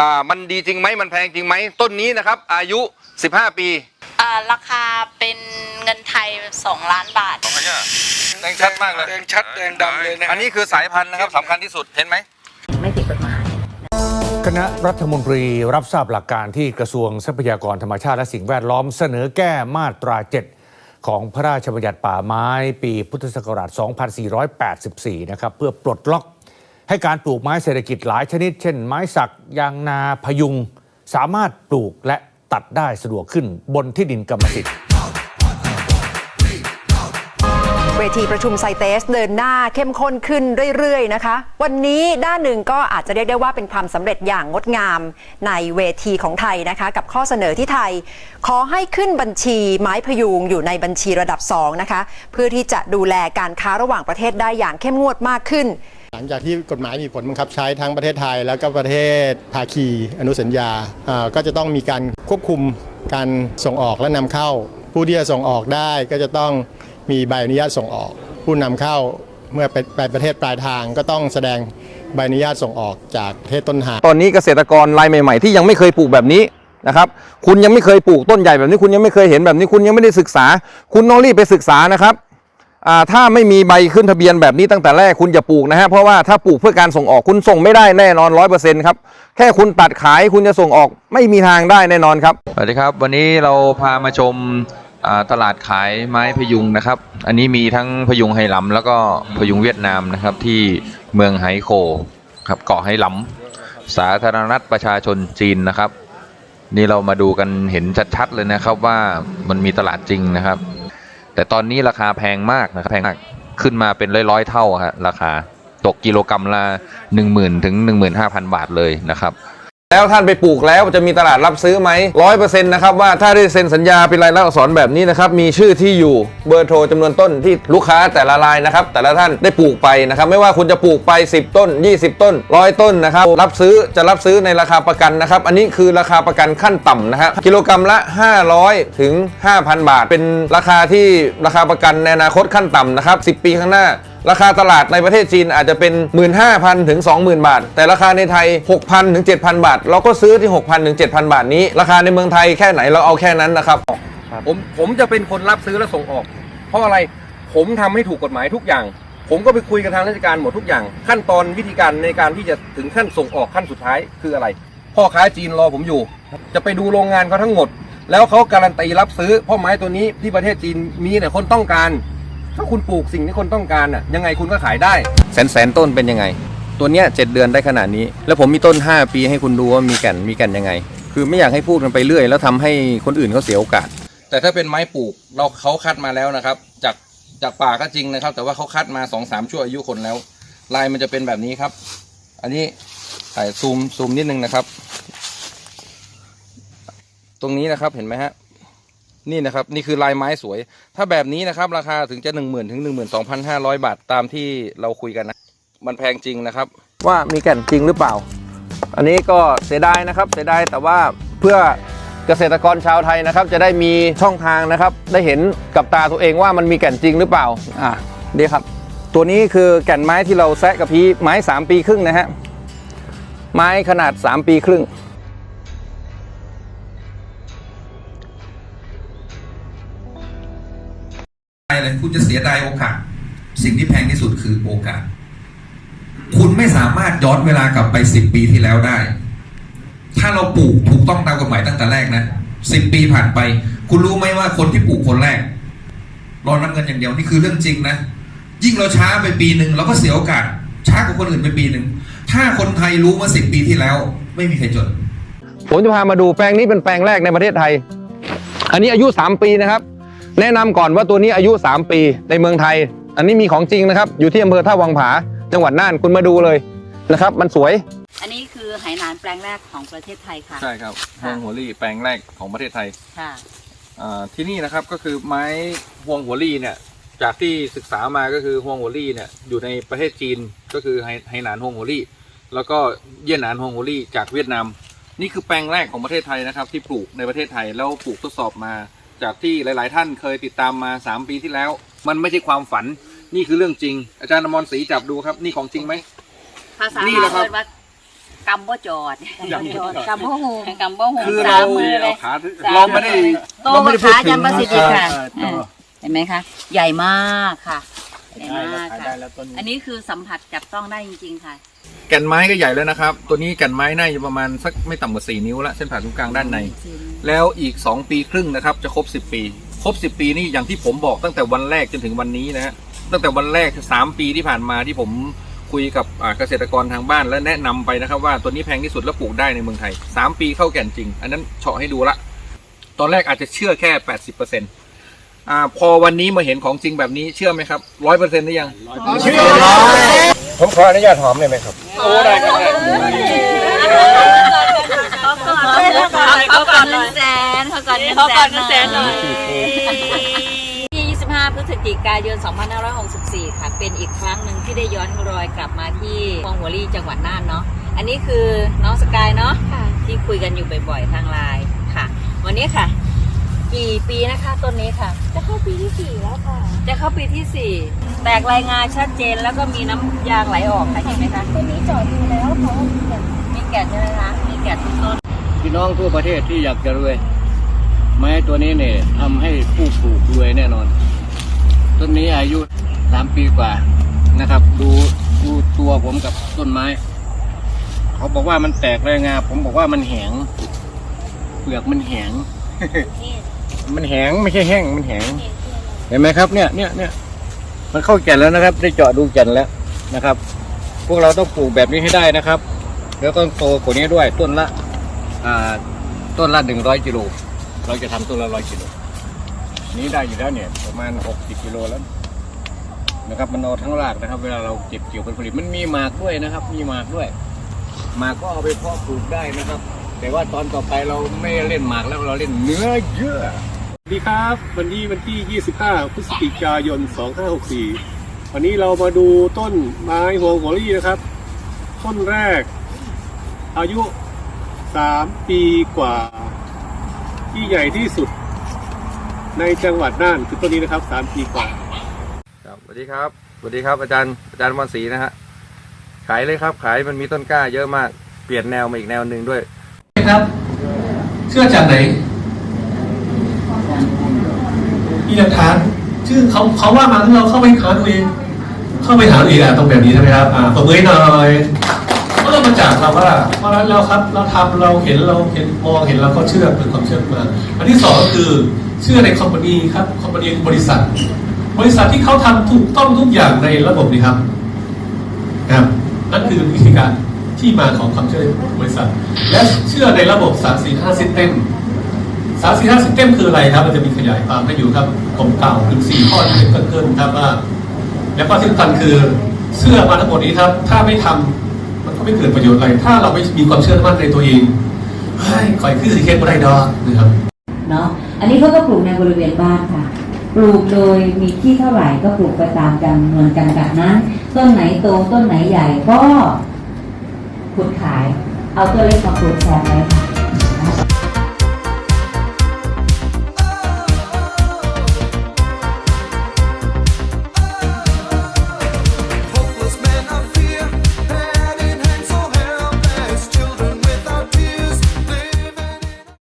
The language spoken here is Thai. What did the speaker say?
อ่ามันดีจริงไหมมันแพงจริงไหมต้นนี้นะครับอายุ 15 ปีอ่าราคาเป็นเงินไทย 2 ล้านบาทแดงชัดมากเลย แดงชัดแดงดำเลยนะอันนี้คือสายพันธุ์นะครับสำคัญที่สุดเห็นไหม ไม่ผิดกฎหมาย คณะรัฐมนตรีรับทราบหลักการที่กระทรวงทรัพยากรธรรมชาติและสิ่งแวดล้อมเสนอแก้มาตรา7ของพระราชบัญญัติป่าไม้ ปีพุทธศักราช 2484 นะครับเพื่อปลดล็อก ให้การปลูกไม้เศรษฐกิจหลายชนิด เช่น ไม้สักยางนาพยุง สามารถปลูกและตัดได้สะดวกขึ้นบนที่ดินกรรมสิทธิ์เวทีประชุมไซเตสเดินหน้าเข้มข้นขึ้นเรื่อยๆนะคะ วันนี้ด้านหนึ่งก็อาจจะเรียกได้ว่าเป็นความสำเร็จอย่างงดงามในเวทีของไทยนะคะ กับข้อเสนอที่ไทย ขอให้ขึ้นบัญชีไม้พยุงอยู่ในบัญชีระดับ 2 นะคะ เพื่อที่จะดูแลการค้าระหว่างประเทศได้อย่างเข้มงวดมากขึ้น ลังจากที่กฎหมายมีผลบังคับใช้ทั้งประเทศไทย แล้วก็ประเทศภาคีอนุสัญญา ก็จะต้องมีการควบคุมการส่งออกและนำเข้า ผู้ที่จะส่งออกได้ก็จะต้องมีใบอนุญาตส่งออก ผู้นำเข้าเมื่อไปไปประเทศปลายทางก็ต้องแสดงใบอนุญาตส่งออกจากประเทศต้นทางตอนนี้เกษตรกรรายใหม่ ๆ ที่ยังไม่เคยปลูกแบบนี้นะครับคุณยังไม่เคยปลูกต้นใหญ่แบบนี้คุณยังไม่เคยเห็นแบบนี้คุณยังไม่ได้ศึกษา คุณต้องรีบไปศึกษานะครับ ถ้าไม่มีใบขึ้นทะเบียนแบบนี้ตั้งแต่แรกคุณอย่าปลูกนะฮะเพราะว่าถ้าปลูกเพื่อการส่งออกคุณส่งไม่ได้แน่นอนร้อยเปอร์เซ็นต์ครับแค่คุณตัดขายคุณจะส่งออกไม่มีทางได้แน่นอนครับสวัสดีครับ วันนี้เราพามาชมตลาดขายไม้พยุงนะครับ อันนี้มีทั้งพยุงไหหลำแล้วก็พยุงเวียดนามนะครับที่เมืองไหโคครับเกาะไหหลำสาธารณรัฐประชาชนจีนนะครับ นี่เรามาดูกันเห็นชัดๆเลยนะครับว่ามันมีตลาดจริงนะครับ แต่ตอนนี้ราคาแพงมากนะครับแพงมากขึ้นมาเป็นร้อยๆเท่าครับราคาตกกิโลกรรัมละ1 0,000ถึง15,000บาทเลยนะครับ แล้วท่านไปปลูกแล้วจะมีตลาดรับซื้อไหมร้อยเปอร์เซ็นต์นะครับว่าถ้าได้เซ็นสัญญาเป็นลายลักษณ์อักษรแบบนี้นะครับมีชื่อที่อยู่เบอร์โทรจำนวนต้นที่ลูกค้าแต่ละรายนะครับแต่ละท่านได้ปลูกไปนะครับไม่ว่าคุณจะปลูกไป 10 ต้น 20 ต้นร้อยต้นนะครับรับซื้อจะรับซื้อในราคาประกันนะครับอันนี้คือราคาประกันขั้นต่ำนะครับกิโลกรรัมละ 500 ถึง 5,000 บาท เป็นราคาที่ราคาประกันในอนาคตขั้นต่ำนะครับ10 ปีข้างหน้า ราคาตลาดในประเทศจีนอาจจะเป็น 15,000 ถึง 20,000 บาท แต่ราคาในไทย 6,000 ถึง 7,000 บาท เราก็ซื้อที่ 6,000 ถึง 7,000 บาทนี้ ราคาในเมืองไทยแค่ไหนเราเอาแค่นั้นนะครับ ผมผมจะเป็นคนรับซื้อและส่งออก เพราะอะไรผมทำให้ถูกกฎหมายทุกอย่าง ผมก็ไปคุยกับทางราชการหมดทุกอย่าง ขั้นตอนวิธีการในการที่จะถึงขั้นส่งออกขั้นสุดท้ายคืออะไร พ่อค้าจีนรอผมอยู่ จะไปดูโรงงานเขาทั้งหมด แล้วเขาการันตีรับซื้อพราะไม้ตัวนี้ที่ประเทศจีนมีแต่ยคนต้องการ ถ้าคุณปลูกสิ่งที่คนต้องการอะยังไงคุณก็ขายได้ แสนแสนต้นเป็นยังไง ตัวเนี้ยเจ็ดเดือนได้ขนาดนี้ แล้วผมมีต้น 5 ปีให้คุณดูว่ามีแก่นมีแก่นยังไง คือไม่อยากให้พูดกันไปเรื่อย แล้วทำให้คนอื่นเขาเสียโอกาส แต่ถ้าเป็นไม้ปลูกเราเขาคัดมาแล้วนะครับ จากจากป่าก็จริงนะครับ แต่ว่าเขาคัดมา2อสามชั่วอายุคนแล้ว ลายมันจะเป็นแบบนี้ครับ อันนี้ถ่ายซูมซูมนิดนึงนะครับ ตรงนี้นะครับเห็นไหมฮะ นี่นะครับนี่คือลายไม้สวย ถ้าแบบนี้นะครับ ราคาถึงจะ 1 0,000ถึง12,500 บาทตามที่เราคุยกันนะ มันแพงจริงนะครับ ว่ามีแก่นจริงหรือเปล่า อันนี้ก็เสียดายนะครับเสียดายแต่ว่าเพื่อเกษตรกรชาวไทยนะครับ จะได้มีช่องทางนะครับ ได้เห็นกับตาตัวเองว่ามันมีแก่นจริงหรือเปล่าอะนี่ครับ ตัวนี้คือแก่นไม้ที่เราแซะกับพีไม้ 3 ปีครึ่งนะฮะไม้ขนาด 3 ปีครึ่ง เลยคุณจะเสียดายโอกาส สิ่งที่แพงที่สุดคือโอกาส คุณไม่สามารถย้อนเวลากลับไปสิบปีที่แล้วได้ ถ้าเราปลูกถูกต้องตามกฎหมายตั้งแต่แรกนะสิบปีผ่านไป คุณรู้ไหมว่าคนที่ปลูกคนแรกรอรับเงินอย่างเดียวนี่คือเรื่องจริงนะยิ่งเราช้าไปปีหนึ่งเราก็เสียโอกาส ช้ากว่าคนอื่นไปปีหนึ่งถ้าคนไทยรู้มาสิบปีที่แล้ว ไม่มีใครจนผมจะพามาดูแปลงนี้เป็นแปลงแรกในประเทศไทย อันนี้อายุ 3 ปีนะครับ แนะนำก่อนว่าตัวนี้อายุ 3 ปีในเมืองไทย อันนี้มีของจริงนะครับ อยู่ที่อำเภอท่าวังผา จังหวัดน่านคุณมาดูเลยนะครับ มันสวย อันนี้คือไหหนานแปลงแรกของประเทศไทยค่ะ ใช่ครับฮวงหัวลี่แปลงแรกของประเทศไทยค่ะอ่าที่นี่นะครับก็คือไม้ฮวงหัวลี่เนี่ยจากที่ศึกษามาก็คือฮวงหัวลี่เนี่ยอยู่ในประเทศจีนก็คือไหไหหนานฮวงหัวลี่ แล้วก็เยี่ยนหนานฮวงหัวลี่จากเวียดนาม นี่คือแปลงแรกของประเทศไทยนะครับ ที่ปลูกในประเทศไทยแล้วปลูกทดสอบมา จากที่หลาย ๆ ท่านเคยติดตามมา 3 ปีที่แล้ว มันไม่ใช่ความฝันนี่คือเรื่องจริง อาจารย์อมรศรีจับดูครับ นี่ของจริงไหม ภาษานี่ลาแหวละครับ เรียกว่ากำบ่จอดกำจอดกำบ่หูกำบ่หูคือสาเรามมือเลยเราไม่ได้โตเราไม่มาได้พูดขาถึยังนประสิทธิ์อีกค่ะเออเออเห็นไหมคะ ใหญ่มากค่ะ ใหญ่มากค่ะอันนี้คือสัมผัสจับต้องได้จริง ๆ ค่ะ แก่นไม้ก็ใหญ่แล้วนะครับ ตัวนี้แก่นไม้น่าจะประมาณสักไม่ต่ำกว่า4นิ้วละเส้นผ่าศูนย์กลางด้านใน แล้วอีก 2 ปีครึ่งนะครับ จะครบ 10 ปี ครบ 10 ปีนี่อย่างที่ผมบอกตั้งแต่วันแรกจนถึงวันนี้นะฮะตั้งแต่วันแรกคือ3ปีที่ผ่านมาที่ผมคุยกับอ่าเกษตรกรทางบ้านและแนะนำไปนะครับ ว่าตัวนี้แพงที่สุดและปลูกได้ในเมืองไทย 3 ปีเข้าแก่นจริง อันนั้นเฉาะให้ดูละ ตอนแรกอาจจะเชื่อแค่ 80% อ่าพอวันนี้มาเห็นของจริงแบบนี้เชื่อไหมครับร้อยเปอร์เซ็นต์หรือยังเชื่อผมขออนุญาตหอมเลยไหมครับโอ้ได้ครับเขาก่อนเขาก่อนหนึ่งแสนเขาก่อนหนึ่งแสนหน่อยที่ 25 พฤศจิกายน 2564 ค่ะ เป็นอีกครั้งหนึ่งที่ได้ย้อนรอยกลับมาที่คลองหัวลี่จังหวัดน่านเนาะอันนี้คือน้องสกายเนาะที่คุยกันอยู่บ่อยๆทางไลน์ค่ะ วันนี้ค่ะ กี่ปีนะคะต้นนี้ค่ะ จะเข้าปีที่สี่แล้วค่ะ จะเข้าปีที่4แตกรายงานชัดเจนแล้วก็มีน้ำยางไหลออกค่ะเห็นไหมคะตัวนี้จอดดูแล้วเขาแบบมีแก่นใช่ไหมคะมีแก่นทุกต้นพี่น้องทั่วประเทศที่อยากจะรวยไม้ตัวนี้เนี่ยทำให้ผู้ปลูกรวยแน่นอน ต้นนี้อายุสามปีกว่านะครับ ดูดูตัวผมกับต้นไม้ เขาบอกว่ามันแตกแรงงาผมบอกว่ามันแหงเปลือกมันแหง มันแหงไม่ใช่แห้งมันแหง เห็นไหมครับเนี่ยเนี่ยเนี่ยมันเข้าแก่นแล้วนะครับ ได้เจาะดูแก่นแล้วนะครับ พวกเราต้องปลูกแบบนี้ให้ได้นะครับ แล้วต้องโตกว่านี้ด้วยต้นละอ่าต้นละหนึ่งร้อยกิโลเราจะทำต้นละร้อยกิโลนี้ได้อยู่แล้วเนี่ยประมาณหกสิบกิโลแล้วนะครับมันเอาทั้งรากนะครับ เวลาเราเก็บเกี่ยวผลผลิตมันมีหมากด้วยนะครับ มีหมากด้วยหมากก็เอาไปเพาะปลูกได้นะครับ แต่ว่าตอนต่อไปเราไม่เล่นหมากแล้วเราเล่นเนื้อเยื่อ สวัสดีครับ วันนี้วันที่ 25 พฤศจิกายน 2564 วันนี้เรามาดูต้นไม้หัวหัวลี่นะครับ ต้นแรก อายุ 3 ปีกว่า ที่ใหญ่ที่สุดในจังหวัดน่านคือต้นนี้นะครับ 3 ปีกว่า ครับสวัสดีครับสวัสดีครับอาจารย์อาจารย์วันศรีนะฮะขายเลยครับ ขายมันมีต้นกล้าเยอะมากเปลี่ยนแนวมาอีกแนวหนึ่งด้วยครับเชื่อจากไหน มี หลักฐานชื่อเขาเขาว่ามาที่เราเข้าไปหาดูเองเข้าไปหาดูเองอะต้องแบบนี้ใช่ไหมครับอ่าประเมินหน่อยก็ต้องมาจากเราว่าเพราะฉะนั้นเราครับเราทำเราเห็นเราเห็นมองเห็นเราก็เชื่อเป็นความเชื่อมาอันที่สองก็คือเชื่อในคอมพานีครับคอมพานีบริษัท บริษัทที่เขาทำถูกต้องทุกอย่างในระบบนี้ครับครับนั่นคือวิธีการที่มาของความเชื่อบริษัท และเชื่อในระบบ3 4 5 system 3 4 5 system คืออะไรครับมันจะมีขยายความให้อยู่ครับผมกล่าวถึง4ข้อที่เป็นเกินครับว่า แล้วก็ที่สำคัญคือเชื่อมาทั้งหมดนี้ครับ ถ้าไม่ทำมันก็ไม่เกิดประโยชน์อะไร ถ้าเราไม่มีความเชื่อมั่นในตัวเองเฮ้ยคอยขึ้นสีเคสบ่ได้ดอกนะครับเนาะอันนี้เขาก็ปลูกในบริเวณบ้านค่ะปลูกโดยมีที่เท่าไหร่ก็ปลูกไปตามจำนวนจำกัดนั้นต้นไหนโตต้นไหนใหญ่ก็ขุดขาย เอาตัวเล็กมาปลูกแทนไว้ค่ะ